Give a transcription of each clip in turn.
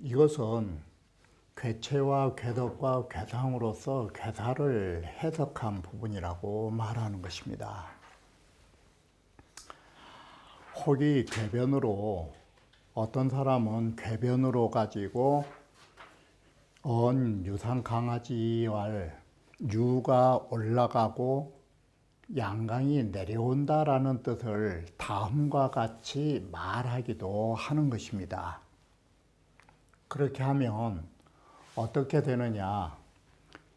이것은 괴체와 괴덕과 괴상으로서 괴사를 해석한 부분이라고 말하는 것입니다. 혹이 궤변으로 어떤 사람은 궤변으로 가지고 언 유상 강아지와 유가 올라가고 양강이 내려온다라는 뜻을 다음과 같이 말하기도 하는 것입니다. 그렇게 하면 어떻게 되느냐?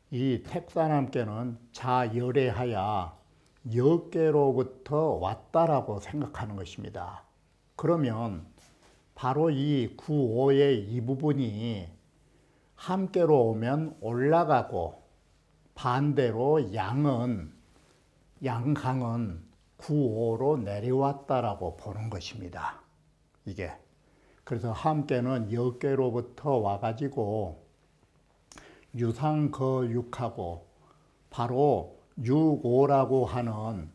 이 택사남께는 자열애하야 역계로부터 왔다라고 생각하는 것입니다. 그러면 바로 이 구오의 이 부분이 함께로 오면 올라가고 반대로 양은 양강은 구오로 내려왔다라고 보는 것입니다. 이게 그래서 함께는 역계로부터 와가지고 유상거육하고 바로 육오라고 하는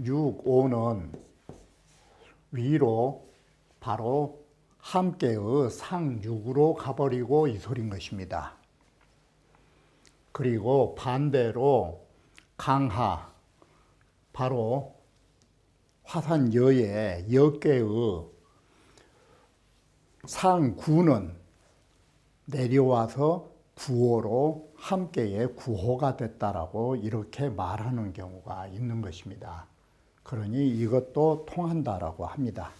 육오는 위로 바로 함께의 상육으로 가버리고 이 소린 것입니다. 그리고 반대로 강하 바로 화산여의 역계의 상구는 내려와서 구호로 함께의 구호가 됐다라고 이렇게 말하는 경우가 있는 것입니다. 그러니 이것도 통한다라고 합니다.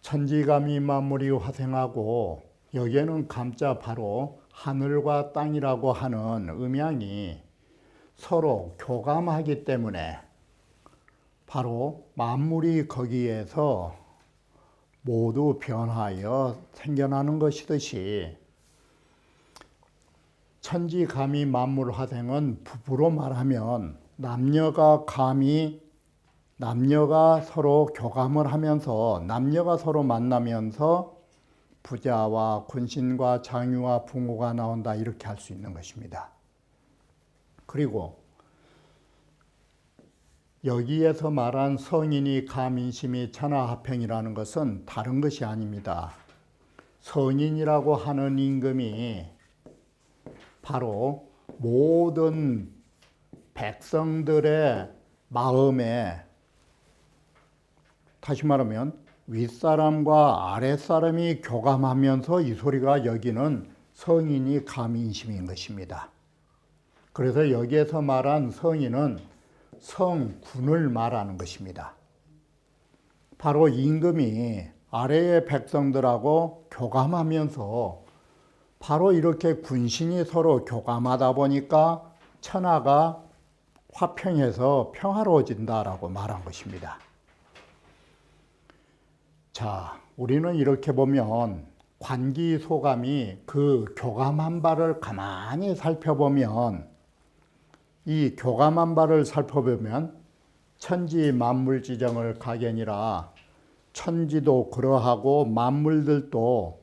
천지감이 만물이 화생하고 여기에는 감자 바로 하늘과 땅이라고 하는 음양이 서로 교감하기 때문에 바로 만물이 거기에서 모두 변하여 생겨나는 것이듯이 천지 감이 만물 화생은 부부로 말하면 남녀가 감히 남녀가 서로 교감을 하면서 남녀가 서로 만나면서 부자와 군신과 장유와 붕호가 나온다 이렇게 할 수 있는 것입니다. 그리고 여기에서 말한 성인이 가민심이 천하합행이라는 것은 다른 것이 아닙니다. 성인이라고 하는 임금이 바로 모든 백성들의 마음에 다시 말하면 윗사람과 아랫사람이 교감하면서 이 소리가 여기는 성인이 가민심인 것입니다. 그래서 여기에서 말한 성인은 성군을 말하는 것입니다. 바로 임금이 아래의 백성들하고 교감하면서 바로 이렇게 군신이 서로 교감하다 보니까 천하가 화평해서 평화로워진다라고 말한 것입니다. 자, 우리는 이렇게 보면 관기 소감이 그 교감한 바를 가만히 살펴보면 이 교감한 바를 살펴보면 천지 만물 지정을 가견이라 천지도 그러하고 만물들도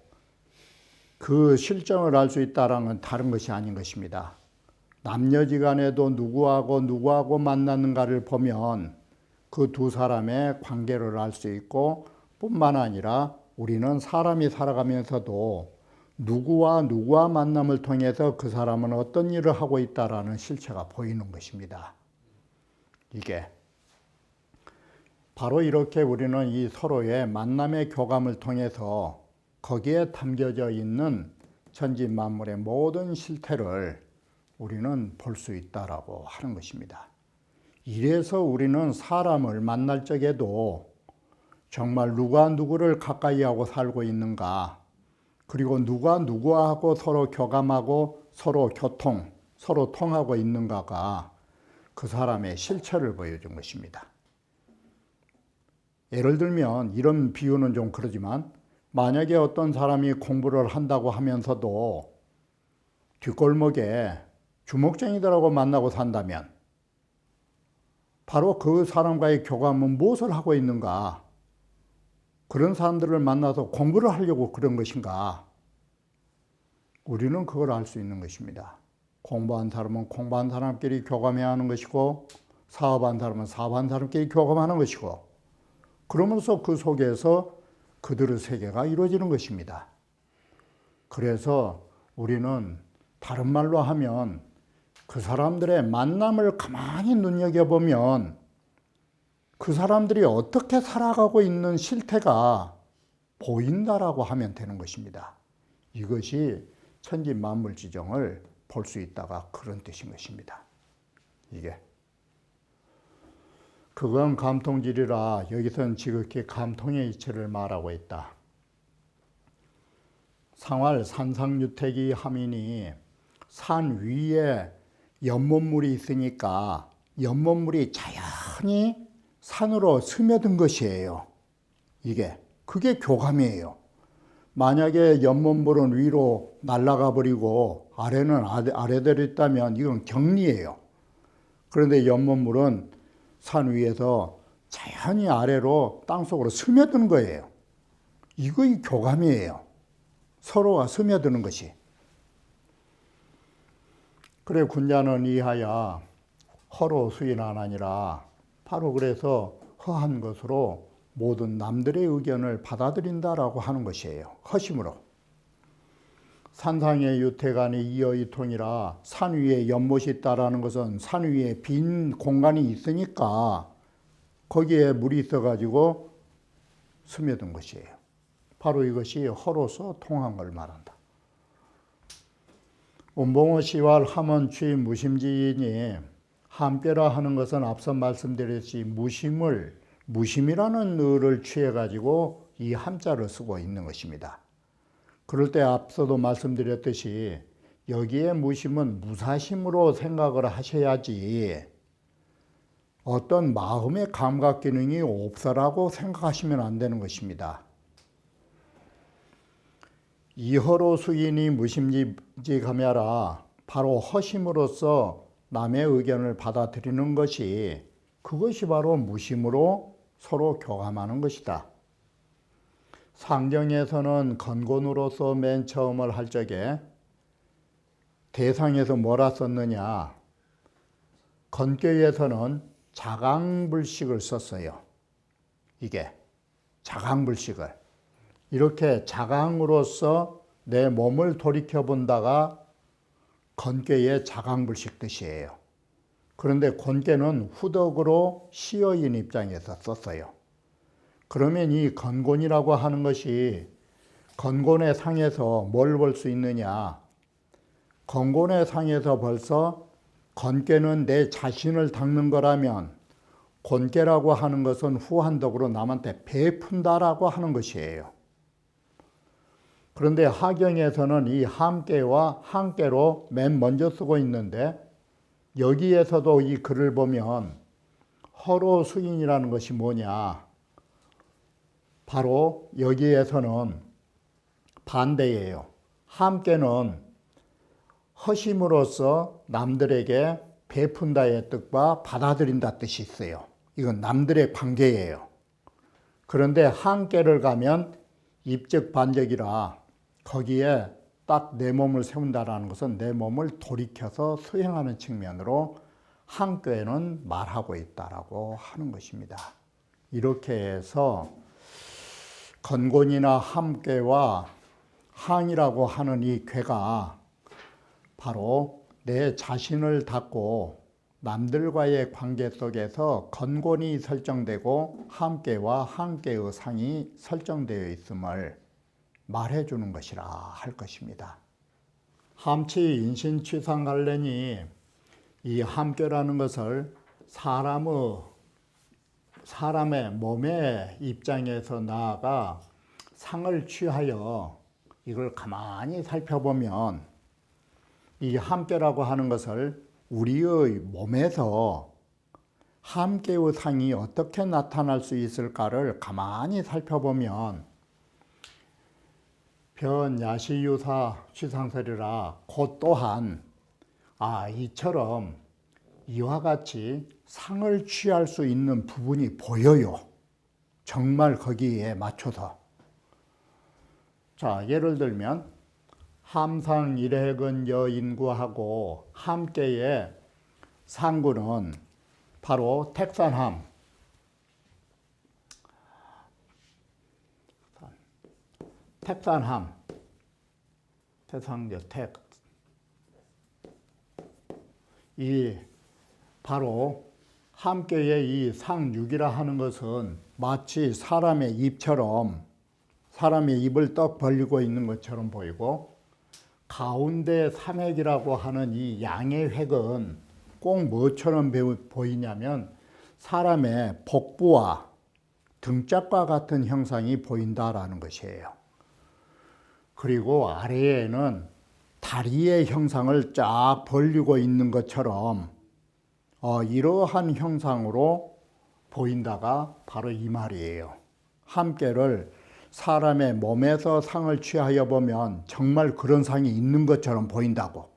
그 실정을 알 수 있다라는 다른 것이 아닌 것입니다. 남녀지간에도 누구하고 누구하고 만났는가를 보면 그 두 사람의 관계를 알 수 있고 뿐만 아니라 우리는 사람이 살아가면서도 누구와 누구와 만남을 통해서 그 사람은 어떤 일을 하고 있다라는 실체가 보이는 것입니다. 이게 바로 이렇게 우리는 이 서로의 만남의 교감을 통해서 거기에 담겨져 있는 천지 만물의 모든 실태를 우리는 볼 수 있다라고 하는 것입니다. 이래서 우리는 사람을 만날 적에도 정말 누가 누구를 가까이 하고 살고 있는가 그리고 누가 누구하고 서로 교감하고 서로 교통, 서로 통하고 있는가가 그 사람의 실체를 보여준 것입니다. 예를 들면 이런 비유는 좀 그러지만 만약에 어떤 사람이 공부를 한다고 하면서도 뒷골목에 주먹쟁이들하고 만나고 산다면 바로 그 사람과의 교감은 무엇을 하고 있는가? 그런 사람들을 만나서 공부를 하려고 그런 것인가? 우리는 그걸 알 수 있는 것입니다. 공부한 사람은 공부한 사람끼리 교감해야 하는 것이고 사업한 사람은 사업한 사람끼리 교감하는 것이고 그러면서 그 속에서 그들의 세계가 이루어지는 것입니다. 그래서 우리는 다른 말로 하면 그 사람들의 만남을 가만히 눈여겨보면 그 사람들이 어떻게 살아가고 있는 실태가 보인다라고 하면 되는 것입니다. 이것이 천지 만물 지정을 볼 수 있다가 그런 뜻인 것입니다. 이게 그건 감통질이라 여기서는 지극히 감통의 이치를 말하고 있다. 상활 산상유택이 함이니 산 위에 연못물이 있으니까 연못물이 자연히 산으로 스며든 것이에요. 이게 그게 교감이에요. 만약에 연못물은 위로 날아가 버리고 아래는 아래, 아래대로 있다면 이건 격리예요. 그런데 연못물은 산 위에서 자연히 아래로 땅속으로 스며드는 거예요. 이거이 교감이에요. 서로가 스며드는 것이. 그래 군자는 이하야 허로 수인안 아니라 바로 그래서 허한 것으로 모든 남들의 의견을 받아들인다라고 하는 것이에요. 허심으로. 산상의 유태간이 이어이통이라 산 위에 연못이 있다라는 것은 산 위에 빈 공간이 있으니까 거기에 물이 있어가지고 스며든 것이에요. 바로 이것이 허로서 통한 걸 말한다. 운봉호 씨와 함원취 무심지인이 함께라 하는 것은 앞서 말씀드렸듯이 무심을 무심이라는 의를 취해 가지고 이 함자를 쓰고 있는 것입니다. 그럴 때 앞서도 말씀드렸듯이 여기에 무심은 무사심으로 생각을 하셔야지 어떤 마음의 감각 기능이 없어라고 생각하시면 안 되는 것입니다. 이허로 수인이 무심직하며라 바로 허심으로써 남의 의견을 받아들이는 것이 그것이 바로 무심으로 서로 교감하는 것이다. 상정에서는 건곤으로서 맨 처음을 할 적에 대상에서 뭐라 썼느냐? 건교에서는 자강불식을 썼어요. 이게 자강불식을 이렇게 자강으로서 내 몸을 돌이켜 본다가 건괴의 자강불식 뜻이에요. 그런데 건괴는 후덕으로 시어인 입장에서 썼어요. 그러면 이 건곤이라고 하는 것이 건곤의 상에서 뭘 볼 수 있느냐? 건곤의 상에서 벌써 건괴는 내 자신을 닦는 거라면 곤괴라고 하는 것은 후한덕으로 남한테 베푼다라고 하는 것이에요. 그런데 하경에서는 이 함께와 함께로 맨 먼저 쓰고 있는데 여기에서도 이 글을 보면 허로 수인이라는 것이 뭐냐? 바로 여기에서는 반대예요. 함께는 허심으로써 남들에게 베푼다의 뜻과 받아들인다 뜻이 있어요. 이건 남들의 관계예요. 그런데 함께를 가면 입적 반적이라 거기에 딱 내 몸을 세운다라는 것은 내 몸을 돌이켜서 수행하는 측면으로 한교에는 말하고 있다라고 하는 것입니다. 이렇게 해서 건곤이나 함께와 항이라고 하는 이 괴가 바로 내 자신을 닫고 남들과의 관계 속에서 건곤이 설정되고 함께와 함께의 상이 설정되어 있음을 말해주는 것이라 할 것입니다. 함치 인신취상 관련이 이 함께라는 것을 사람의 사람의 몸의 입장에서 나아가 상을 취하여 이걸 가만히 살펴보면 이 함께라고 하는 것을 우리의 몸에서 함께의 상이 어떻게 나타날 수 있을까를 가만히 살펴보면 변 야시유사 취상설이라 곧 또한 아, 이처럼 이와 같이 상을 취할 수 있는 부분이 보여요. 정말 거기에 맞춰서. 자, 예를 들면 함상 일해근 여인구하고 함께의 상구는 바로 택산함. 택산함. 태상저 택. 이 바로 함께의 이 상육이라 하는 것은 마치 사람의 입처럼 사람의 입을 떡 벌리고 있는 것처럼 보이고 가운데 삼획이라고 하는 이 양의 획은 꼭 뭐처럼 보이냐면 사람의 복부와 등짝과 같은 형상이 보인다라는 것이에요. 그리고 아래에는 다리의 형상을 쫙 벌리고 있는 것처럼 어, 이러한 형상으로 보인다가 바로 이 말이에요. 함께를 사람의 몸에서 상을 취하여 보면 정말 그런 상이 있는 것처럼 보인다고.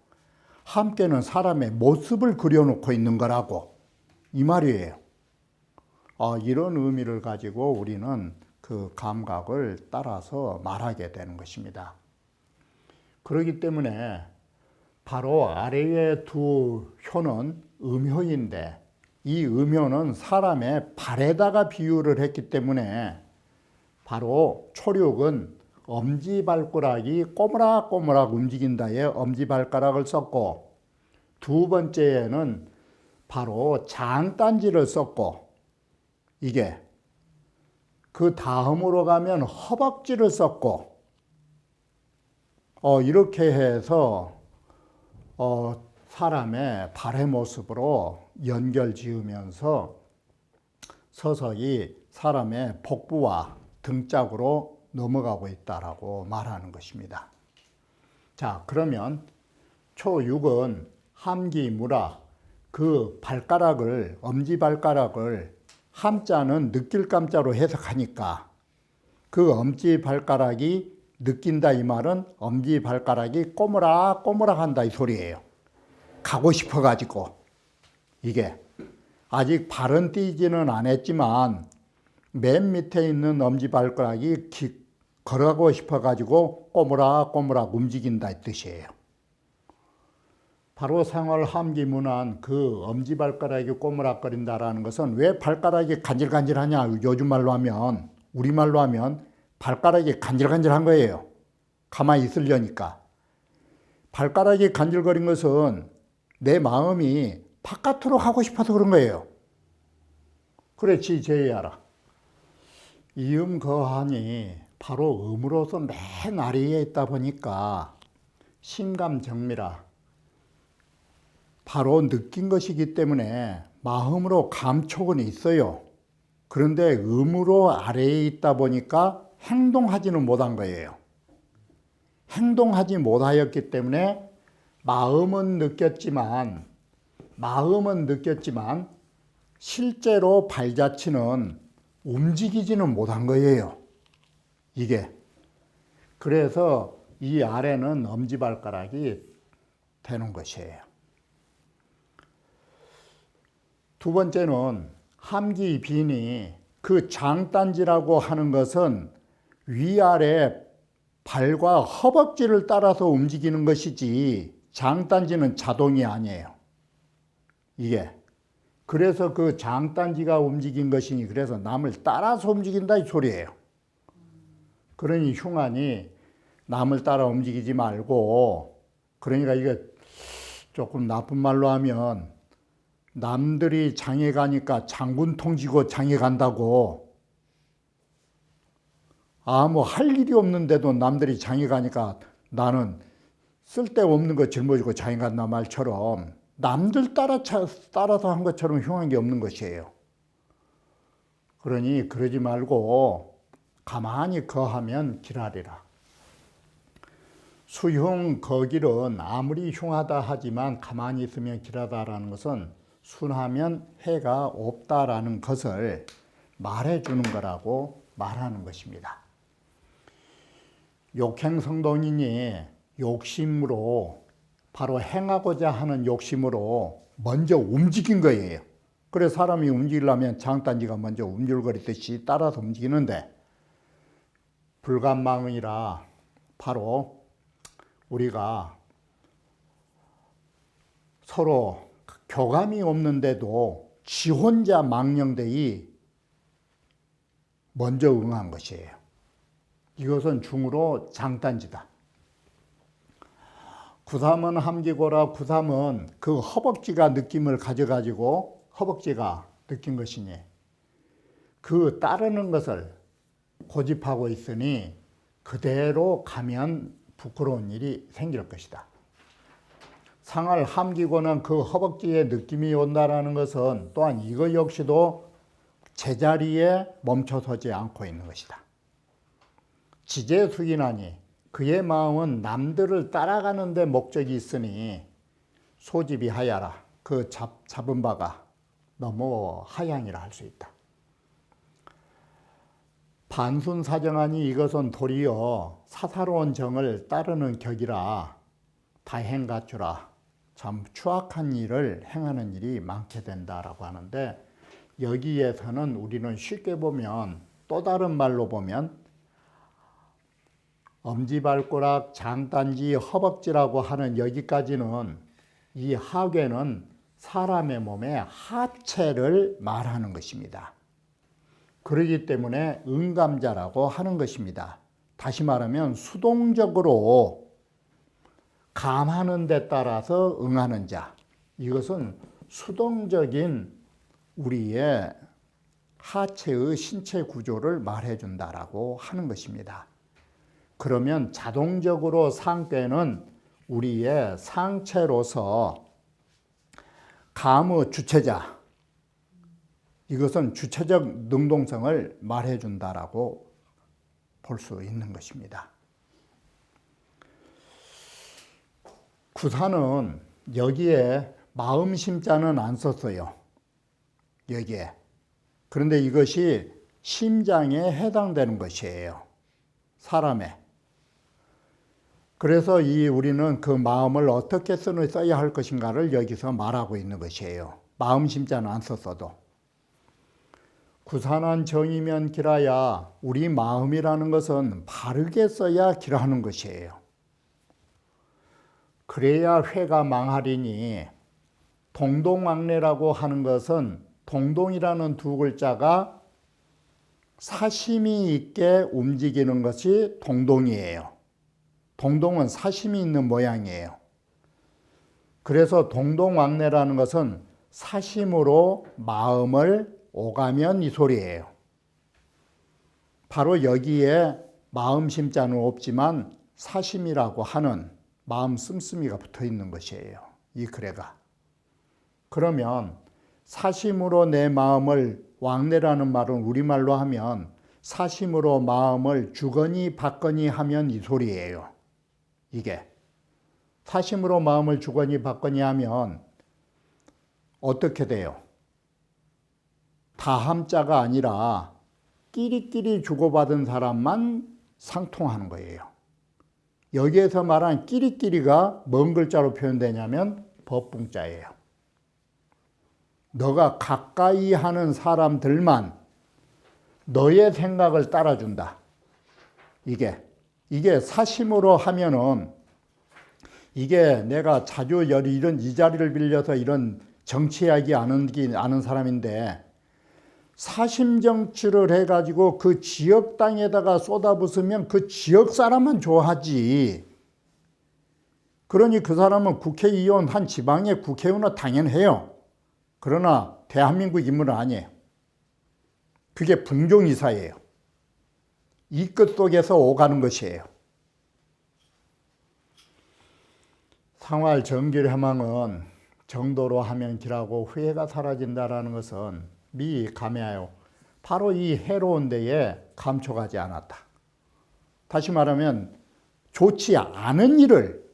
함께는 사람의 모습을 그려놓고 있는 거라고. 이 말이에요. 어, 이런 의미를 가지고 우리는 그 감각을 따라서 말하게 되는 것입니다. 그렇기 때문에 바로 아래의 두 효는 음효인데 이 음효는 사람의 발에다가 비유를 했기 때문에 바로 초력은 엄지발가락이 꼬무락꼬무락 움직인다에 엄지발가락을 썼고 두 번째에는 바로 장단지를 썼고 이게 그 다음으로 가면 허벅지를 썼고 어, 이렇게 해서 어, 사람의 발의 모습으로 연결 지으면서 서서히 사람의 복부와 등짝으로 넘어가고 있다라고 말하는 것입니다. 자, 그러면 초6은 함기 무라 그 발가락을 엄지 발가락을 함자는 느낄 감자로 해석하니까 그 엄지 발가락이 느낀다 이 말은 엄지 발가락이 꼬무락 꼬무락 한다 이 소리예요. 가고 싶어 가지고 이게 아직 발은 뛰지는 않았지만 맨 밑에 있는 엄지 발가락이 기, 걸어가고 싶어 가지고 꼬무락 꼬무락 움직인다 이 뜻이에요. 바로 생활 함기 문안 그 엄지 발가락이 꼬무락거린다라는 것은 왜 발가락이 간질간질하냐 요즘 말로 하면 우리 말로 하면 발가락이 간질간질한 거예요. 가만히 있으려니까. 발가락이 간질거린 것은 내 마음이 바깥으로 가고 싶어서 그런 거예요. 그렇지, 제야라. 이음 거하니 바로 음으로서 맨 아래에 있다 보니까 심감정미라. 바로 느낀 것이기 때문에 마음으로 감촉은 있어요. 그런데 음으로 아래에 있다 보니까 행동하지는 못한 거예요. 행동하지 못하였기 때문에 마음은 느꼈지만 마음은 느꼈지만 실제로 발자취는 움직이지는 못한 거예요. 이게 그래서 이 아래는 엄지발가락이 되는 것이에요. 두 번째는 함기 빈이 그 장단지라고 하는 것은 위아래 발과 허벅지를 따라서 움직이는 것이지 장단지는 자동이 아니에요. 이게 그래서 그 장단지가 움직인 것이니 그래서 남을 따라서 움직인다 이 소리예요. 그러니 흉안이 남을 따라 움직이지 말고 그러니까 이게 조금 나쁜 말로 하면 남들이 장에 가니까 장군 통지고 장에 간다고 아무 할 일이 없는데도 남들이 장에 가니까 나는 쓸데없는 거 짊어지고 장에 간다 말처럼 남들 따라 따라서 한 것처럼 흉한 게 없는 것이에요. 그러니 그러지 말고 가만히 거하면 기라리라. 수흉 거길은 아무리 흉하다 하지만 가만히 있으면 길하다라는 것은 순하면 해가 없다라는 것을 말해주는 거라고 말하는 것입니다. 욕행성동이니 욕심으로 바로 행하고자 하는 욕심으로 먼저 움직인 거예요. 그래서 사람이 움직이려면 장단지가 먼저 움직거리듯이 따라서 움직이는데 불감망이라 바로 우리가 서로 교감이 없는데도 지 혼자 망령되이 먼저 응한 것이에요. 이것은 중으로 장단지다. 구삼은 함기고라 구삼은 그 허벅지가 느낌을 가져가지고 허벅지가 느낀 것이니 그 따르는 것을 고집하고 있으니 그대로 가면 부끄러운 일이 생길 것이다. 상을 함기고는 그 허벅지에 느낌이 온다라는 것은 또한 이거 역시도 제자리에 멈춰서지 않고 있는 것이다. 지제수인하니 그의 마음은 남들을 따라가는 데 목적이 있으니 소집이 하야라. 그 잡, 잡은 바가 너무 하양이라 할 수 있다. 반순 사정하니 이것은 도리어 사사로운 정을 따르는 격이라 다행가추라 참 추악한 일을 행하는 일이 많게 된다라고 하는데 여기에서는 우리는 쉽게 보면 또 다른 말로 보면 엄지발가락, 장단지, 허벅지라고 하는 여기까지는 이 하괴는 사람의 몸의 하체를 말하는 것입니다. 그러기 때문에 응감자라고 하는 것입니다. 다시 말하면 수동적으로 감하는 데 따라서 응하는 자. 이것은 수동적인 우리의 하체의 신체 구조를 말해준다라고 하는 것입니다. 그러면 자동적으로 상괴는 우리의 상체로서 감의 주체자, 이것은 주체적 능동성을 말해준다라고 볼 수 있는 것입니다. 구사는 여기에 마음 심자는 안 썼어요. 여기에. 그런데 이것이 심장에 해당되는 것이에요. 사람의. 그래서 이 우리는 그 마음을 어떻게 써야 할 것인가를 여기서 말하고 있는 것이에요. 마음 심자는 안 썼어도. 구산한 정이면 기라야 우리 마음이라는 것은 바르게 써야 기라하는 것이에요. 그래야 회가 망하리니 동동왕래라고 하는 것은 동동이라는 두 글자가 사심이 있게 움직이는 것이 동동이에요. 동동은 사심이 있는 모양이에요. 그래서 동동왕래라는 것은 사심으로 마음을 오가면 이 소리예요. 바로 여기에 마음 심자는 없지만 사심이라고 하는 마음 씀씀이가 붙어 있는 것이에요. 이 글에가. 그러면 사심으로 내 마음을 왕래라는 말은 우리말로 하면 사심으로 마음을 주거니 받거니 하면 이 소리예요. 이게. 사심으로 마음을 주거니 받거니 하면 어떻게 돼요? 다함자가 아니라 끼리끼리 주고받은 사람만 상통하는 거예요. 여기에서 말한 끼리끼리가 뭔 글자로 표현되냐면 법붕자예요. 너가 가까이 하는 사람들만 너의 생각을 따라준다. 이게 이게 사심으로 하면은 이게 내가 자주 여리 이런 이 자리를 빌려서 이런 정치 이야기 아는 아는 사람인데 사심 정치를 해가지고 그 지역 땅에다가 쏟아붓으면 그 지역 사람만 좋아하지. 그러니 그 사람은 국회의원 한 지방의 국회의원은 당연해요. 그러나 대한민국 인물은 아니에요. 그게 분종이사예요. 이 끝 속에서 오가는 것이에요. 상활 정길 해망은 정도로 하면 길하고 후회가 사라진다라는 것은 미 감해하여 바로 이 해로운 데에 감촉하지 않았다. 다시 말하면 좋지 않은 일을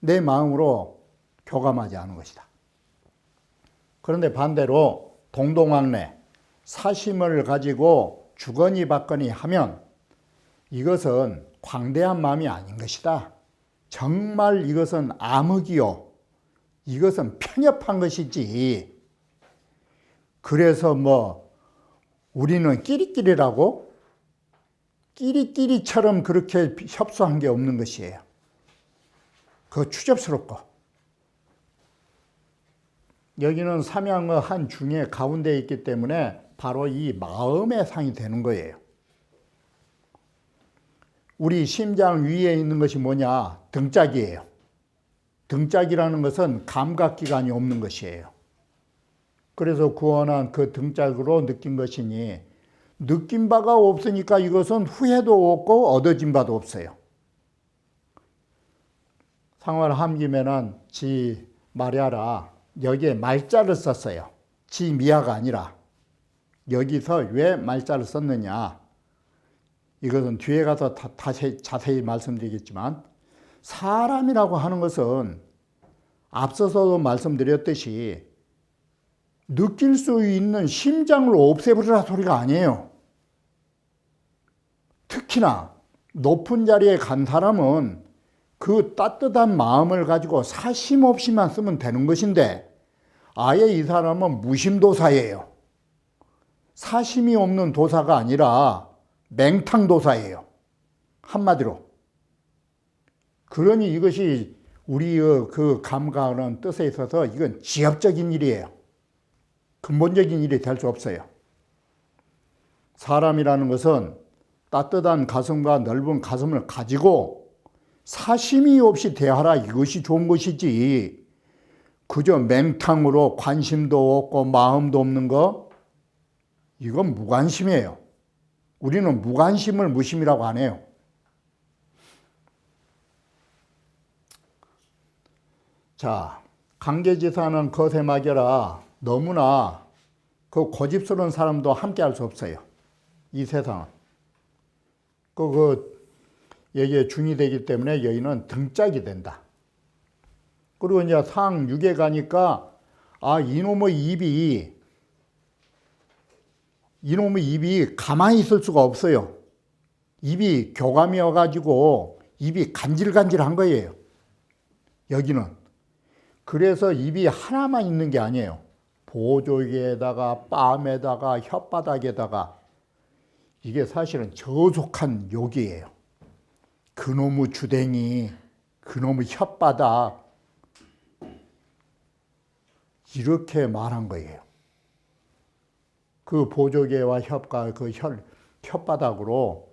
내 마음으로 교감하지 않은 것이다. 그런데 반대로 동동왕래 사심을 가지고 주거니 받거니 하면 이것은 광대한 마음이 아닌 것이다. 정말 이것은 암흑이요. 이것은 편협한 것이지. 그래서 뭐 우리는 끼리끼리라고 끼리끼리처럼 그렇게 협소한 게 없는 것이에요. 그거 추접스럽고. 여기는 삼양의 한 중에 가운데 있기 때문에 바로 이 마음의 상이 되는 거예요. 우리 심장 위에 있는 것이 뭐냐? 등짝이에요. 등짝이라는 것은 감각기관이 없는 것이에요. 그래서 구원한 그 등짝으로 느낀 것이니 느낀 바가 없으니까 이것은 후회도 없고 얻어진 바도 없어요. 상월 함김에는 지 마리아라 여기에 말자를 썼어요. 지 미아가 아니라 여기서 왜 말자를 썼느냐? 이것은 뒤에 가서 다, 다시 자세히 말씀드리겠지만 사람이라고 하는 것은 앞서서도 말씀드렸듯이 느낄 수 있는 심장을 없애버리라 소리가 아니에요. 특히나 높은 자리에 간 사람은 그 따뜻한 마음을 가지고 사심 없이만 쓰면 되는 것인데 아예 이 사람은 무심도사예요. 사심이 없는 도사가 아니라 맹탕도사예요. 한마디로. 그러니 이것이 우리의 그 감각하는 뜻에 있어서 이건 지엽적인 일이에요. 근본적인 일이 될 수 없어요. 사람이라는 것은 따뜻한 가슴과 넓은 가슴을 가지고 사심이 없이 대하라 이것이 좋은 것이지. 그저 맹탕으로 관심도 없고 마음도 없는 거 이건 무관심이에요. 우리는 무관심을 무심이라고 안 해요. 자, 강계지사는 거세 막여라 너무나 그 고집스러운 사람도 함께 할 수 없어요. 이 세상은. 그, 그, 여기에 중이 되기 때문에 여기는 등짝이 된다. 그리고 이제 상 6에 가니까, 아, 이놈의 입이, 이놈의 입이 가만히 있을 수가 없어요. 입이 교감이어가지고 입이 간질간질한 거예요. 여기는. 그래서 입이 하나만 있는 게 아니에요. 보조개에다가 뺨에다가 혓바닥에다가 이게 사실은 저속한 욕이에요. 그놈의 주댕이, 그놈의 혓바닥 이렇게 말한 거예요. 그 보조개와 혓과 그 혀, 혓바닥으로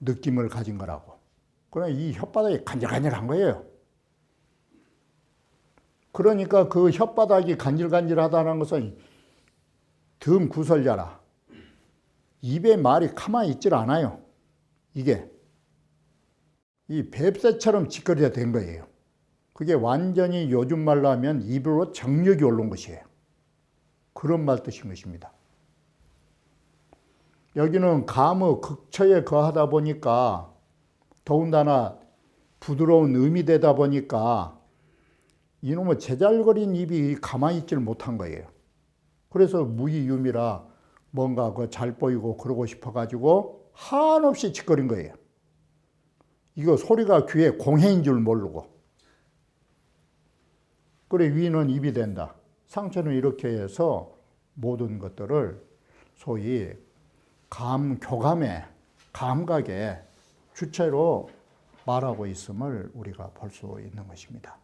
느낌을 가진 거라고. 그러나 이 혓바닥이 간질간질한 거예요. 그러니까 그 혓바닥이 간질간질하다는 것은 등 구설자라. 입에 말이 가만히 있질 않아요. 이게. 이 뱁새처럼 짓거리가 된 거예요. 그게 완전히 요즘 말로 하면 입으로 정력이 오른 것이에요. 그런 말 뜻인 것입니다. 여기는 감의 극처에 거하다 보니까 더군다나 부드러운 음이 되다 보니까 이놈의 제잘거린 입이 가만히 있지를 못한 거예요. 그래서 무의유미라 뭔가 그 잘 보이고 그러고 싶어가지고 한없이 짓거린 거예요. 이거 소리가 귀에 공해인 줄 모르고. 그래 위는 입이 된다. 상처는 이렇게 해서 모든 것들을 소위 감, 교감의 감각의 주체로 말하고 있음을 우리가 볼 수 있는 것입니다.